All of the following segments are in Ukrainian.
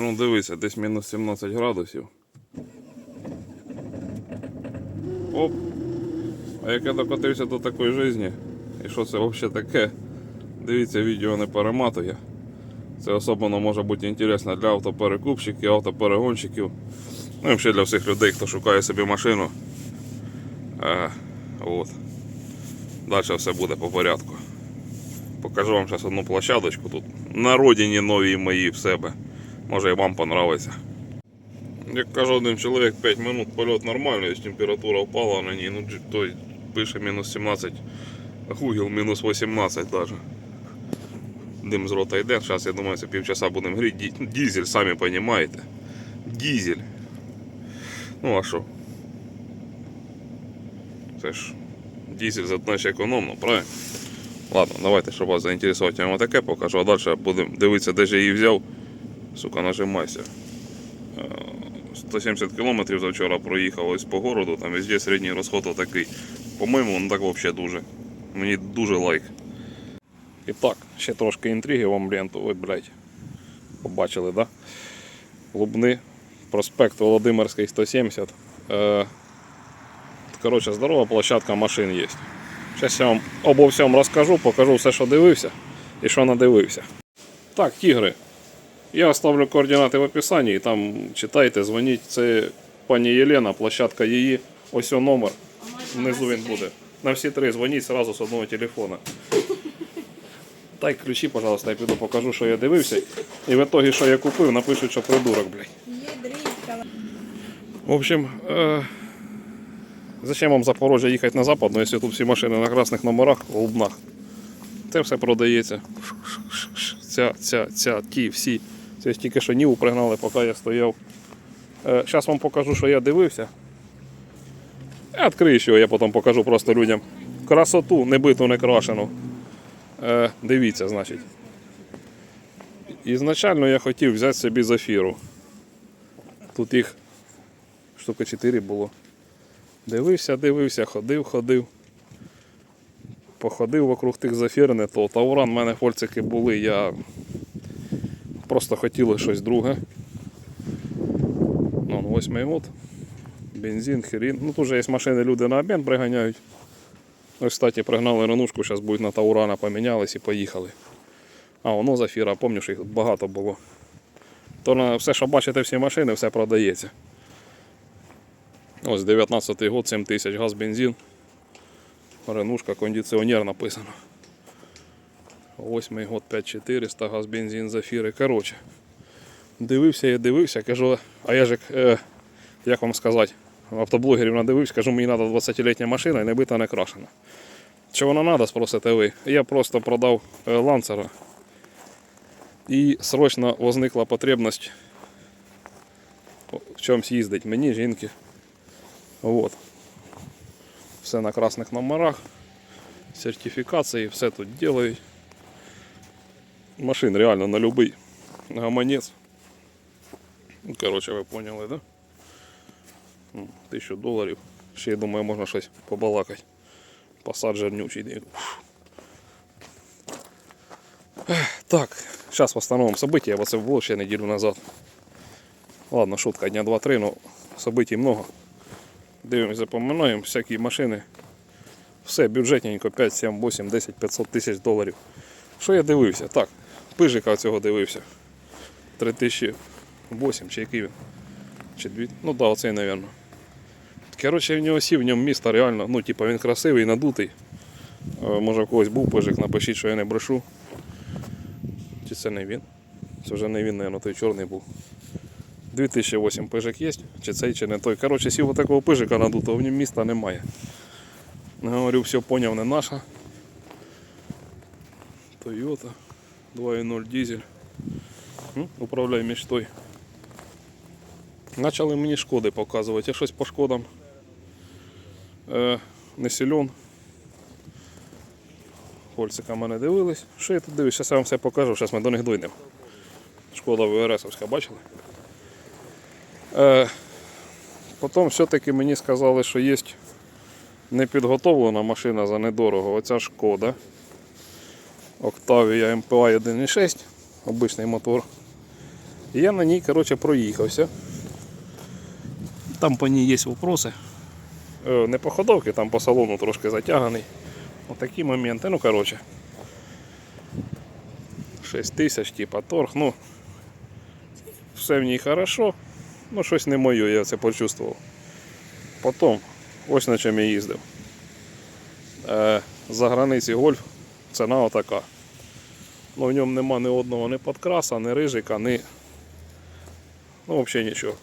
Ну дивися, десь мінус 17 градусів. Оп. А як я докотився до такої житті, і що це взагалі таке? Дивіться, відео не перематує. Це особливо може бути інтересно для автоперекупщиків, автоперегонщиків. Ну і взагалі для всіх людей, хто шукає собі машину. Е, от. Далі все буде по порядку. Покажу вам зараз одну площадочку тут. На родині новій моїй в себе. Може і вам понравиться. Як каже один чоловік, 5 минут польот нормальний, температура впала на ній, ну той пише мінус 17, а Google мінус 18 даже. Дим з рота йде, зараз я думаю, це півчаса будемо гріти. Дізель, самі розумієте. Дізель. Ну а що? Це ж дізель значить економно, правильно? Ладно, давайте, щоб вас заінтересувати, я вам таке покажу, а далі будемо дивитися, де ж я її взяв. Сука, нажимайся. Е, 170 кілометрів завчора проїхав ось по городу, там везде середній розход такий. По-моєму, ну так взагалі дуже. Мені дуже лайк. І так, ще трошки інтриги вам ленту. Ой, блядь. Побачили, да? Лубни. Проспект Володимирський 170. Е, коротше, здорова площадка машин є. Зараз я вам обо всьому розкажу, покажу все, що дивився і що надивився. Так, тігри. Я оставлю координати в описанні, і там читайте, дзвоніть. Це пані Єлена, площадка її. Ось його номер. Внизу він буде. На всі три дзвоніть одразу з одного телефона. Дай ключі, пожалуйста, я піду покажу, що я дивився. І в итогі, що я купив, напишуть, що придурок, блядь. В общем, э, зачем вам Запорожжя їхати на западну, якщо тут всі машини на красних номерах, в лубнах. Це все продається. Ця, ця, ця, ті, всі. Це тільки що ніву пригнали, поки я стояв. Зараз вам покажу, що я дивився. Я відкрию, що я потім покажу просто людям. Красоту, не биту, не крашену. Е, дивіться, значить. Ізначально я хотів взяти собі зафіру. Тут їх штука 4 було. Дивився, дивився, ходив, ходив. Походив вокруг тих зафір, не то. Тауран в мене фольцики були, я просто хотіли щось друге. Ну, 8 год. Бензин, херін. Ну тут же є машини, люди на обмін приганяють. Ось, кстати, пригнали ренушку, зараз будуть на Таурана помінялись і поїхали. А воно зафіра, пам'ятаєш, їх багато було. То на все, що бачите, всі машини, все продається. Ось 19 год, 7 тисяч газ, бензин. Ренушка, кондиціонер написано. 8 год 5400 газ, бензин, зафіри. Коротше. Дивився я дивився, кажу, а я ж е, як вам сказати, автоблогерів надивився, кажу, мені треба 20-літня машина і не бита, не крашена. Чи вона треба, спросите ви? Я просто продав е, ланцера. І срочно возникла потребность в чомусь їздить мені, жінки. Вот. Все на красних номерах, сертифікації, все тут делають. Машин реально на любий гаманець. Ну, Коротше, ви поняли, да? М, Тисячу доларів. Ще я думаю, можна щось побалакати. Посад жирнючий. Так, зараз встановимо события, бо це було ще неділю назад. Ладно, шутка, дня 2-3, но событий много. Дивимося, запоминаємо, всякі машини. Все, бюджетненько, 5, 7, 8, 10, 500 тисяч доларів. Що я дивився? Так, пижика цього дивився. 3008 чи який він? Чи дві? Ну так, да, оцей, мабуть. Коротше, в нього сів, в ньому місто реально, ну, типа він красивий, надутий. Може в когось був пижик, напишіть, що я не брешу. Чи це не він? Це вже не він, мабуть, той чорний був. 2008 пижик є, чи цей, чи не той. Коротше, сів такого пижика надутого, в ньому міста немає. Говорю, все поняв, не наша. Toyota 2.0 дизель. М, Управляй мечтой. Почали мені шкоди показувати. Я щось по шкодам е, не силен. Хольцика мене дивились. Що я тут дивлюсь? Зараз я вам все покажу, зараз ми до них дойдемо. Шкода ВРСовська, бачили? Е, потім все-таки мені сказали, що є непідготовлена машина за недорого. Оця шкода. Octavia MPI 1.6, обичний мотор. Я на ній, коротше, проїхався. Там по ній є вопроси. Е, Не по ходовці, там по салону трошки затяганий. Отакі моменти. Ну, коротше. 6 тисяч, типа торг, ну. Все в ній хорошо. Ну, щось не моє, я це почувствував. Потім, ось на чому я їздив. Е, за границі гольф ціна отака. Ну, в ньому нема ні одного ні подкраса, ні рижика, ні. Ну, взагалі нічого.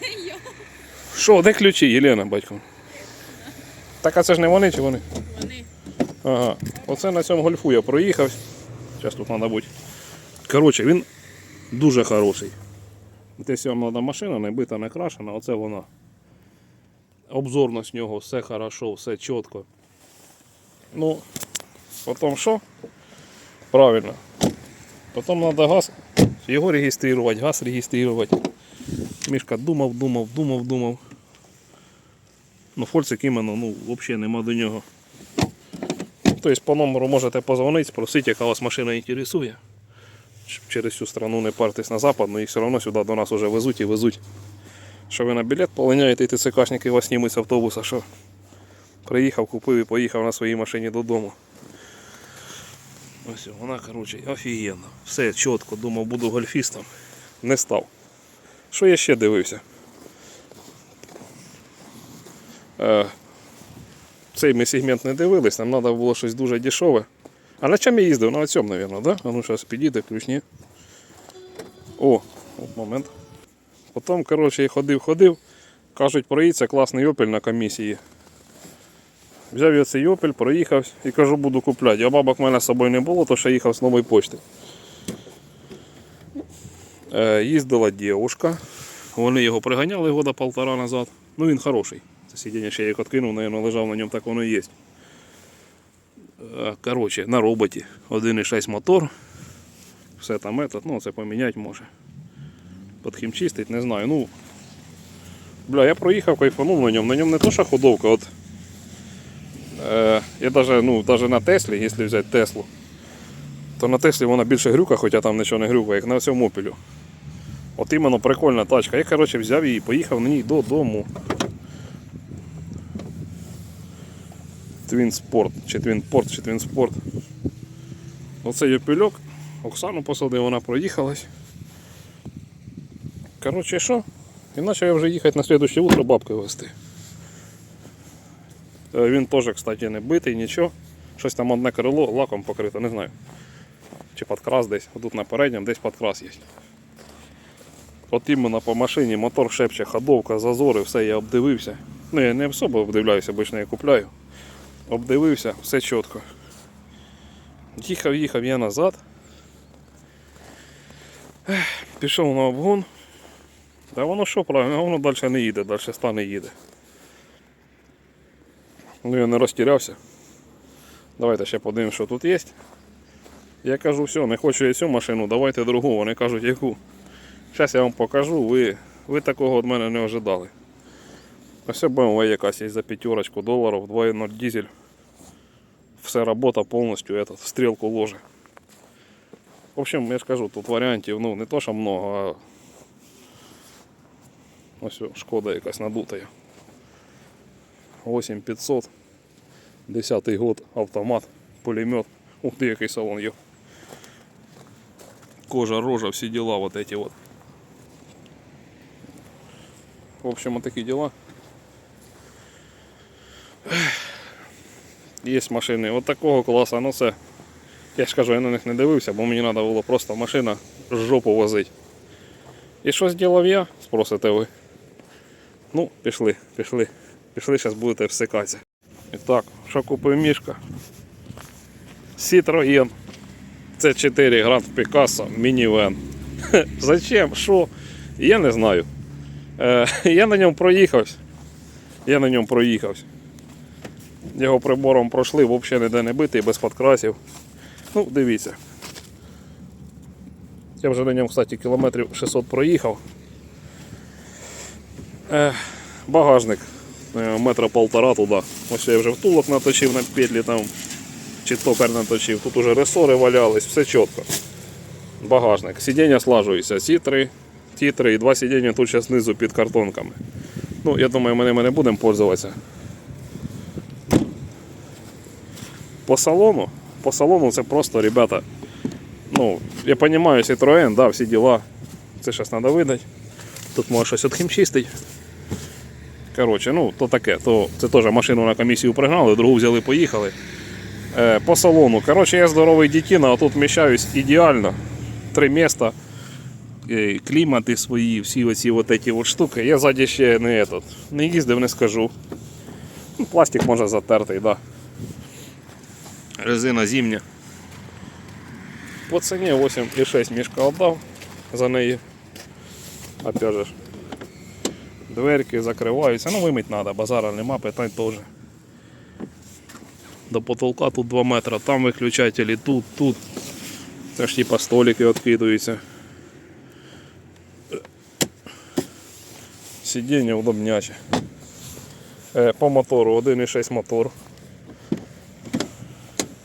Це я. Що, де ключі, Єлена, батько? Так а це ж не вони чи вони? Вони. Ага. Оце на цьому гольфу я проїхав. Зараз тут треба бути. Коротше, він дуже хороший. Десь вам треба машина, не бита, не крашена, оце вона. Обзорно з нього, все хорошо, все чітко. Ну, потім що? Правильно. Потім треба газ, його реєструвати, газ реєструвати. Мішка думав, думав, думав, думав. Ну, фольцик іменно, ну, взагалі нема до нього. Тобто по номеру можете позвонити, спросити, яка вас машина інтересує. Через всю страну не партись на запад, але їх все одно сюди до нас вже везуть і везуть. Що ви на білет полиняєте, і ТЦКшники вас знімуть з автобуса, що приїхав, купив і поїхав на своїй машині додому. Ось вона, коротше, офігенна. Все чітко, думав, буду гольфістом. Не став. Що я ще дивився? Е, цей ми сегмент не дивились, нам треба було щось дуже дешеве. А на чому я їздив? На цьому, мабуть, да? А ну зараз підійде, ключні. О, от момент. Потім, коротше, я ходив, ходив. Кажуть, проїдься класний опель на комісії. Взяв я цей опель, проїхав і кажу, буду купляти. А бабок в мене з собою не було, то ще їхав з нової почти. Е, їздила дівушка. Вони його приганяли года полтора назад. Ну він хороший. Це сидіння ще як откинув, мабуть, лежав на ньому, так воно і є. Е, Коротше, на роботі 1,6 мотор. Все там этот, ну це поміняти може. Подхімчистить, не знаю. Ну, бля, я проїхав, кайфанув на ньому. На ньому не то, що ходовка. От, я даже, ну, даже на Теслі, якщо взяти Теслу, то на Теслі вона більше грюка, хоча там нічого не грюкає, як на цьому опілю. От іменно прикольна тачка. Я коротше, взяв її і поїхав на ній додому. Твін Спорт, чи Твін Порт, чи Твін Спорт. Оце Йопільок. Оксану посадив, вона проїхалась. Коротше, що? І почав я вже їхати на слідуще утро бабки вести. Е, Він теж, кстати, не битий, нічого. Щось там одне крило лаком покрито, не знаю. Чи подкрас десь, отут на передньому десь подкрас є. От іменно по машині мотор шепче, ходовка, зазори, все я обдивився. Ну я не особо обдивляюся, обично я купляю. Обдивився, все чітко. Їхав, їхав я назад. Пішов на обгон. Та воно що правильно, воно далі не їде, далі стане їде. Ну я не розтірявся. Давайте ще подивимось, що тут є. Я кажу, все, не хочу я цю машину, давайте другу. Вони кажуть, яку. Зараз я вам покажу, ви, ви такого від мене не ожидали. Ось BMW якась є за п'ятерочку доларів, 2.0 дизель. Все робота повністю этот, стрілку ложе. В общем, я ж кажу, тут варіантів ну, не то, що много, а ось шкода якась надута. 8500, 10 год, автомат, пулемет. Ух ти, який салон є. Кожа, рожа, всі дела вот эти вот. В общем, вот такие дела. Є машини от такого класу, ну це. Я ж кажу, я на них не дивився, бо мені треба було просто машина жопу возити. І що зробив я? Спросите ви. Ну, пішли, пішли. Пішли, зараз будете всикатися. І так, що купив мішка? Citroën. Це 4 Grand Picasso мінівен. Зачем? Що? Я не знаю. Е, я на ньому проїхався. Я на ньому проїхався. Його прибором пройшли, взагалі ніде не битий, без подкрасів. Ну, дивіться. Я вже на ньому, кстати, кілометрів 600 проїхав. Е, багажник метра полтора туди. Ось я вже втулок наточив на петлі там, чи токар наточив. Тут уже ресори валялись, все чітко. багажник. Сидіння слажуються. Ці три, і два сидіння тут ще знизу під картонками. Ну, я думаю, ми ними не будемо пользуватися. По салону, по салону це просто, ребята, ну, я розумію, Citroën, да, всі діла. Це зараз треба видати. Тут може щось відхімчистить. Коротше, ну, то таке, то це теж машину на комісію пригнали, другу взяли, поїхали. Е, по салону. Коротше, я здоровий дитина, а тут вміщаюсь ідеально. Три міста. Е, клімати свої, всі оці от эти от штуки. Я ззаді ще не, этот, не їздив, не скажу. Ну, Пластик може затертий, да. Резина зимня. По ціні 8,6 мішка віддав за неї. Опять же. Ж, Дверки закриваються. Ну вимить треба, базара нема, питань теж. До потолка тут 2 метри, там виключателі, тут, тут. Це ж типа столики відкидуються. Сидіння удобняче. Е, По мотору 1,6 мотор.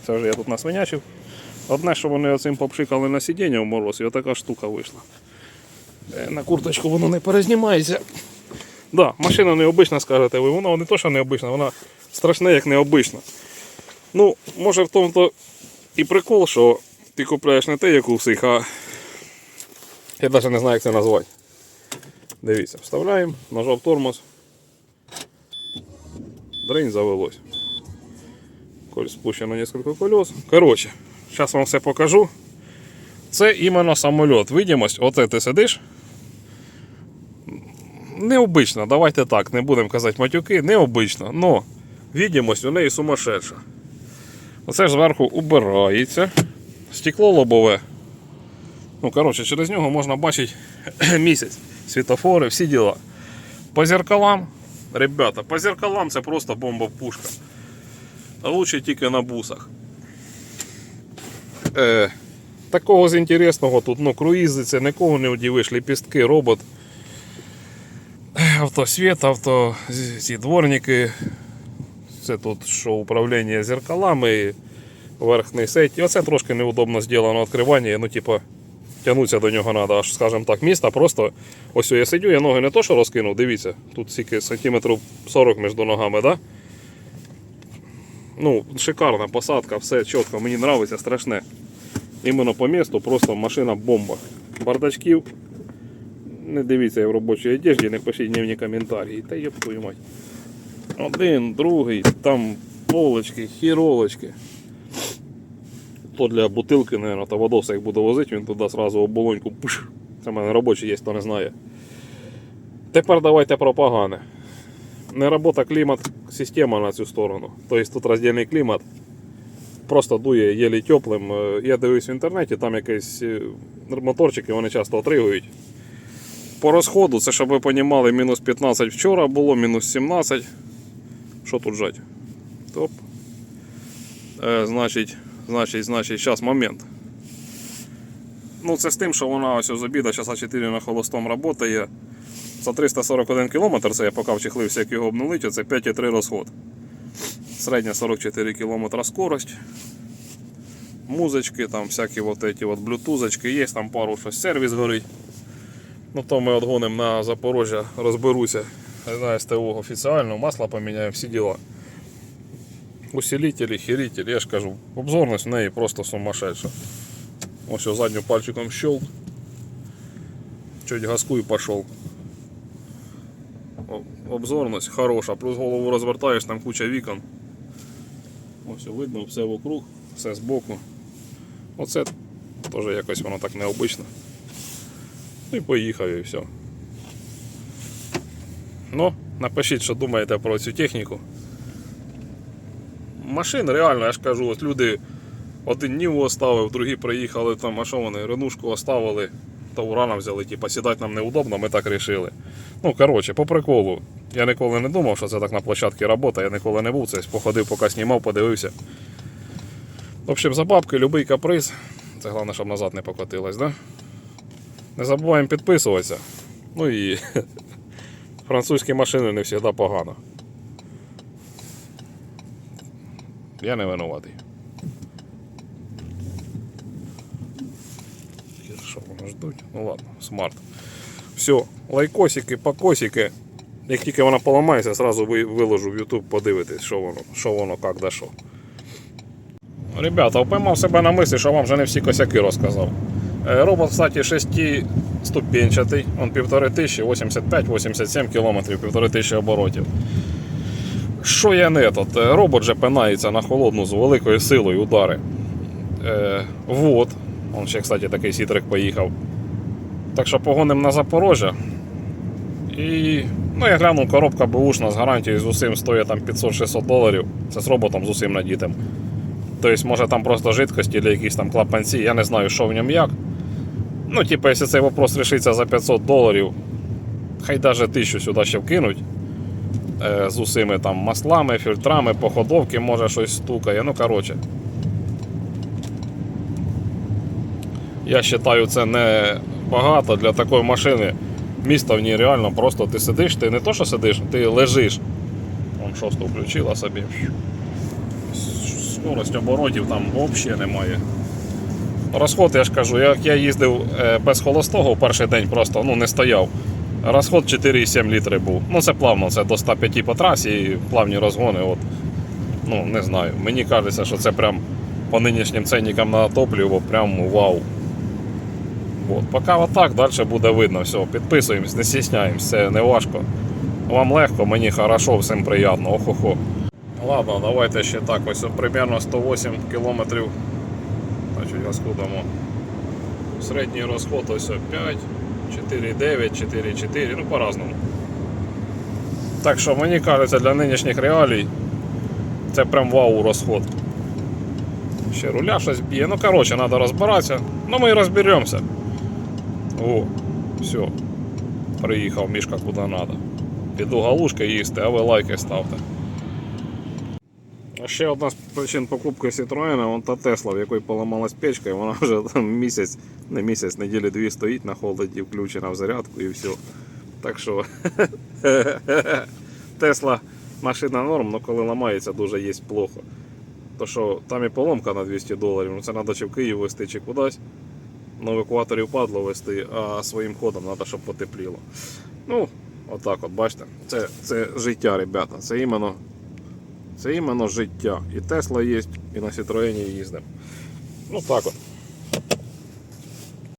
Це вже я тут насвинячив. Одне, що вони оцим попшикали на сидіння в мороз, і отака штука вийшла. Е, На курточку воно не перезнімається. Да, машина необична, скажете ви. Вона не то, що необична, вона страшна, як необична. Ну, може в тому то і прикол, що ти купляєш не те, як у всіх, а я навіть не знаю, як це назвати. Дивіться, вставляємо, нажав тормоз. Дрень завелось. Коль спущено несколько колес. Коротше, зараз вам все покажу. Це іменно самоліт. Видимость, оце ти сидиш. Необично, давайте так, не будемо казати матюки, необично, но видимость у неї сумасшедша. Оце ж зверху убирається. Стекло лобове. Ну, коротше, через нього можна бачити місяць. Світофори, всі діла. По зеркалам, ребята, по зеркалам це просто бомба-пушка. А лучше тільки на бусах. Е, такого з інтересного тут ну, круїзиться, нікого не удивиш, ліпістки, робот. Автосвіт, авто, ці дворники. Це тут що управління зеркалами, верхній сеть. Оце трошки неудобно зроблено відкривання. Ну, типа, тягнутися до нього треба, аж, скажімо так, міста просто. Ось я сидю, я ноги не то, що розкинув, дивіться, тут стільки сантиметрів 40 між ногами, да? Ну, шикарна посадка, все чітко, мені подобається, страшне. Іменно по місту просто машина бомба. Бардачків. Не дивіться я в робочій одежді, не пишіть дневні коментарі. Та йоп твою мать. Один, другий, там полочки, хіролочки. То для бутилки, наверное, та водоса як буду возити, він туди одразу оболоньку. Пуш. Це в мене робочий є, хто не знає. Тепер давайте про погане. Не робота клімат система на цю сторону. Тобто тут роздільний клімат. Просто дує єлі теплим. Е, Я дивився в інтернеті, там якісь е, моторчики вони часто отригують. По розходу, це щоб ви розуміли, мінус 15 вчора було, мінус 17. Що тут жать? Топ. Е, значить, значить, значить, зараз момент. Ну, це з тим, що вона ось з обіда часа 4 на холостом працює. За 341 км, це я поки вчехлився, як його обнулити, це 5,3 розход. Середня 44 км скорость. Музички, там всякі вот эти вот блютузочки, є там пару щось сервіс горить. Ну то ми отгонимо на Запорожжя, розберуся. На СТО офіціально, масло поміняємо, всі діла. Усилителі, хірителі, я ж кажу, обзорність в неї просто сумасшедша. Ось я заднім пальчиком щелк. Чуть газку і пішов. Обзорність хороша, плюс голову розвертаєш, там куча вікон. Ось видно все вокруг, все збоку. Оце теж якось воно так необично. Ну і поїхав і все. Ну, напишіть, що думаєте про цю техніку. Машин реально, я ж кажу, от люди один Ніву оставив, другі приїхали там, а що вони, Ренушку оставили, та урана взяли, типа сідати нам неудобно, ми так рішили. Ну, коротше, по приколу. Я ніколи не думав, що це так на площадці робота, я ніколи не був, це походив, поки знімав, подивився. В общем, за бабки, любий каприз. Це головне, щоб назад не покотилось, да? Не забуваємо підписуватися. Ну і французькі машини не завжди погано. Я не винуватий. суть. Ну ладно, смарт. Все, лайкосики, покосики. Як тільки вона поламається, зразу виложу в YouTube, подивитись, що воно, що воно, як да що. Ребята, впіймав себе на мислі, що вам вже не всі косяки розказав. Е, Робот, кстати, шестиступенчатий, он півтори тисячі, 85-87 кілометрів, півтори тисячі оборотів. Що я не тут? Е, Робот же пинається на холодну з великою силою удари. Е, вот. Он ще, кстати, такий сітрик поїхав. Так що погоним на Запорожжя. І ну, я глянув, коробка бушна з гарантією з усім стоїть там 500-600 доларів. Це з роботом з усім надітим. Тобто, може там просто жидкості чи якісь там клапанці, я не знаю, що в ньому як. Ну, типу, якщо цей вопрос рішиться за 500 доларів, хай навіть 1000 сюди ще вкинуть. Е, з усіми там маслами, фільтрами, походовки, може щось стукає. Ну, коротше. Я вважаю, це не багато для такої машини. Місто в ній реально просто ти сидиш, ти не то, що сидиш, ти лежиш. Вон шосту включила собі. Скорость оборотів там взагалі немає. Розход, я ж кажу, як я їздив е, без холостого перший день просто ну, не стояв. Розход 4,7 літри був. Ну це плавно, це до 105 по трасі і плавні розгони. От. Ну, не знаю. Мені кажеться, що це прям по нинішнім ценникам на топливо прям вау. От. Поки отак, далі буде видно. Все, підписуємось, не стісняємось, це не важко. Вам легко, мені хорошо, всім приємно. Охо-хо. Ладно, давайте ще так. Ось примерно 108 кілометрів. Значить, дамо. Середній розход ось 5, 4,9, 4,4, ну по-разному. Так що мені кажеться, для нинішніх реалій це прям вау розход. Ще руля щось б'є. Ну коротше, треба розбиратися. Ну ми і розберемося. О, все. Приїхав мішка куди треба. Піду галушки їсти, а ви лайки ставте. Ще одна з причин покупки Citroёn, вон та Тесла, в якої поламалась печка, і вона вже там місяць, не місяць, неділі дві стоїть на холоді, включена в зарядку і все. Так що Тесла машина норм, але коли ламається, дуже є плохо. То що там і поломка на 200 доларів, ну це треба чи в Київ везти, чи кудись. На евакуаторі впадло везти, а своїм ходом треба, щоб потепліло. Ну, отак от, бачите, це, це життя, ребята. Це іменно це іменно життя. І Тесла є, і на Citroёn їздимо. Ну так от.